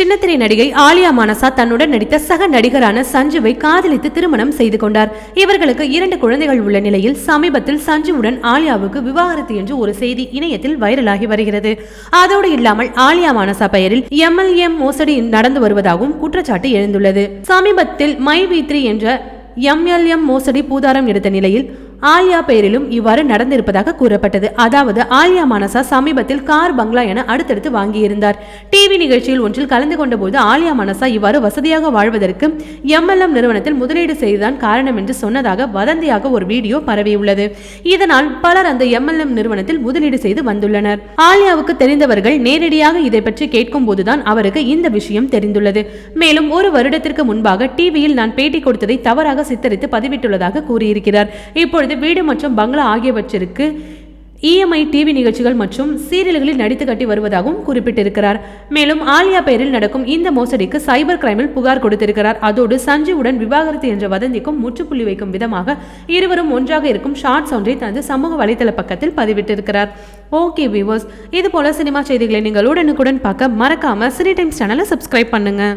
சின்னத்திரை நடிகை ஆலியா மானசா தன்னுடன் நடித்த சக நடிகரான சஞ்சுவை காதலித்து திருமணம் செய்து கொண்டார். இவர்களுக்கு இரண்டு குழந்தைகள் உள்ள நிலையில் சமீபத்தில் சஞ்சுவுடன் ஆலியாவுக்கு விவாகரத்து என்று ஒரு செய்தி இணையத்தில் வைரலாகி வருகிறது. அதோடு இல்லாமல் ஆலியா மானசா பெயரில் எம்எல்ஏ மோசடி நடந்து வருவதாகவும் குற்றச்சாட்டு எழுந்துள்ளது. சமீபத்தில் மை வி என்ற எம்எல்எம் மோசடி பூதாரம் எடுத்த நிலையில் ஆலியா பெயரிலும் இவ்வாறு நடந்திருப்பதாக கூறப்பட்டது. அதாவது ஆலியா மானசா சமீபத்தில் கார் பங்களா என அடுத்தடுத்து வாங்கியிருந்தார். டிவி நிகழ்ச்சியில் ஒன்றில் கலந்து கொண்டபோது ஆலியா மானசா இவ்வாறு வசதியாக வாழ்வதற்கு எம்எல்எம் நிறுவனத்தில் முதலீடு செய்துதான் காரணம் என்று சொன்னதாக வதந்தியாக ஒரு வீடியோ பரவியுள்ளது. இதனால் பலர் அந்த எம்எல்எம் நிறுவனத்தில் முதலீடு செய்து வந்துள்ளனர். ஆலியாவுக்கு தெரிந்தவர்கள் நேரடியாக இதை பற்றி கேட்கும் போதுதான் அவருக்கு இந்த விஷயம் தெரிந்துள்ளது. மேலும் ஒரு வருடத்திற்கு முன்பாக டிவியில் நான் பேட்டி கொடுத்ததை தவறாக சித்தரித்து பதிவிட்டுள்ளதாக கூறியிருக்கிறார். இப்பொழுது வீடு மற்றும் பங்களா ஆகியவற்றிற்கு இஎம்ஐ டிவி நிகழ்ச்சிகள் மற்றும் சீரியல்களில் நடித்து கட்டி வருவதாகவும் குறிப்பிட்டிருக்கிறார். மேலும் ஆலியா பெயரில் நடக்கும் இந்த மோசடிக்கு சைபர் கிரைமில் புகார் கொடுத்திருக்கிறார். அதோடு சஞ்சீவுடன் விவாகரத்து என்ற வதந்திக்கும் முற்றுப்புள்ளி வைக்கும் விதமாக இருவரும் ஒன்றாக இருக்கும் ஷார்ட்ஸ் ஒன்றை தனது சமூக வலைதள பக்கத்தில் பதிவிட்டிருக்கிறார். ஓகே வியூவர்ஸ் இது போல சினிமா செய்திகளை நீங்கள் உடனுக்குடன் பார்க்க மறக்காம சினி டைம்ஸ் சேனலை சப்ஸ்கிரைப் பண்ணுங்க.